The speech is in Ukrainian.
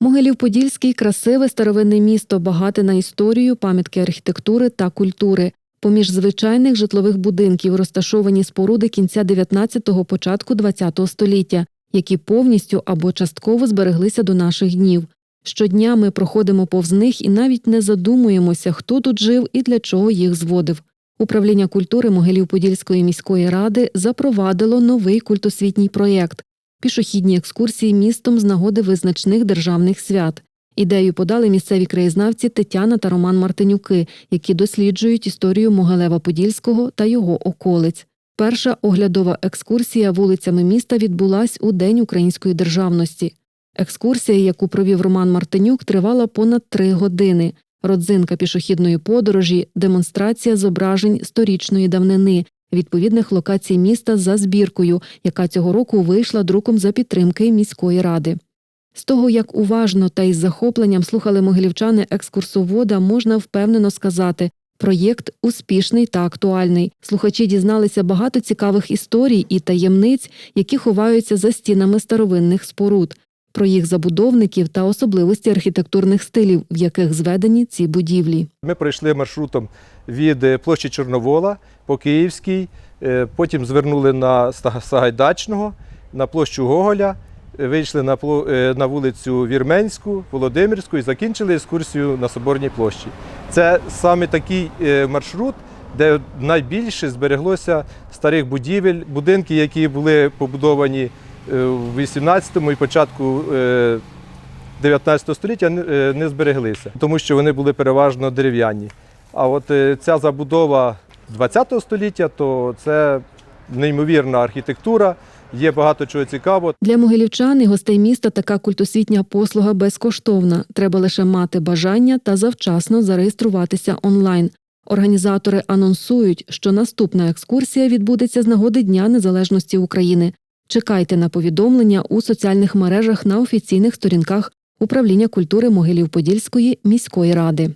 Могилів-Подільський красиве старовинне місто, багате на історію, пам'ятки архітектури та культури. Поміж звичайних житлових будинків розташовані споруди кінця 19-го, початку 20-го століття, які повністю або частково збереглися до наших днів. Щодня ми проходимо повз них і навіть не задумуємося, хто тут жив і для чого їх зводив. Управління культури Могилів-Подільської міської ради запровадило новий культосвітній проєкт пішохідні екскурсії містом з нагоди визначних державних свят. Ідею подали місцеві краєзнавці Тетяна та Роман Мартинюки, які досліджують історію Могилева-Подільського та його околиць. Перша оглядова екскурсія вулицями міста відбулась у День української державності. Екскурсія, яку провів Роман Мартинюк, тривала понад три години. Родзинка пішохідної подорожі, демонстрація зображень сторічної давнини, відповідних локацій міста за збіркою, яка цього року вийшла друком за підтримки міської ради. З того, як уважно та із захопленням слухали могилівчани екскурсовода, можна впевнено сказати. Проєкт успішний та актуальний. Слухачі дізналися багато цікавих історій і таємниць, які ховаються за стінами старовинних споруд, про їх забудовників та особливості архітектурних стилів, в яких зведені ці будівлі. Ми пройшли маршрутом від е, площі Чорновола по Київській, е, потім звернули на Сагайдачного, на площу Гоголя, е, вийшли на, на вулицю Вірменську, Володимирську і закінчили екскурсію на Соборній площі. Це саме такий маршрут, де найбільше збереглося старих будівель, будинки, які були побудовані в 18 і початку е, 19 століття не- е, збереглися, тому що вони були переважно дерев'яні. А от е, ця забудова 20 століття, то це неймовірна архітектура, є багато чого цікавого. Для могилівчан і гостей міста така культосвітня послуга безкоштовна. Треба лише мати бажання та завчасно зареєструватися онлайн. Організатори анонсують, що наступна екскурсія відбудеться з нагоди Дня Незалежності України. Чекайте на повідомлення у соціальних мережах на офіційних сторінках управління культури Могилів-Подільської міської ради.